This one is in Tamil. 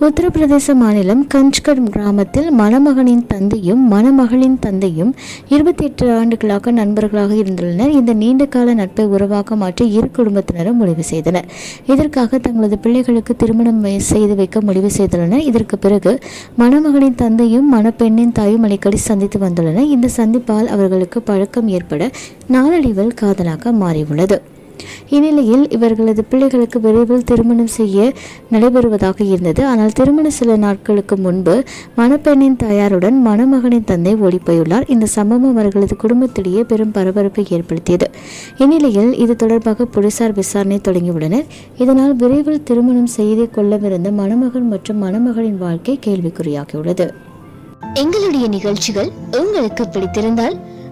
உத்தரப்பிரதேச மாநிலம் கஞ்ச்கர் கிராமத்தில் மணமகனின் தந்தையும் மணமகளின் தந்தையும் இருபத்தி எட்டு ஆண்டுகளாக நண்பர்களாக இருந்துள்ளனர். இந்த நீண்ட கால நட்பை உறவாக மாற்றி இரு குடும்பத்தினரும் முடிவு செய்தனர். இதற்காக தங்களது பிள்ளைகளுக்கு திருமணம் செய்து வைக்க முடிவு செய்துள்ளனர். இதற்கு பிறகு மணமகனின் தந்தையும் மணப்பெண்ணின் தாயும் அடிக்கடி சந்தித்து வந்துள்ளனர். இந்த சந்திப்பால் அவர்களுக்கு பழக்கம் ஏற்பட நாளடைவில் காதலாக மாறியுள்ளது. இந்நிலையில் இவர்களது பிள்ளைகளுக்கு விரைவில் திருமணம் செய்ய நடைபெறுவதாக இருந்தது. ஆனால் திருமண சில நாட்களுக்கு முன்பு மணப்பெண்ணின் தாயாருடன் மணமகனின் தந்தை ஓடிப்போயுள்ளார். இந்த சம்பவம் அவர்களது குடும்பத்திலேயே பெரும் பரபரப்பை ஏற்படுத்தியது. இந்நிலையில் இது தொடர்பாக போலீசார் விசாரணை தொடங்கியுள்ளனர். இதனால் விரைவில் திருமணம் செய்து கொள்ளவிருந்த மணமகன் மற்றும் மணமகளின் வாழ்க்கை கேள்விக்குறியாகியுள்ளது. எங்களுடைய நிகழ்ச்சிகள் உங்களுக்கு பிடித்திருந்தால்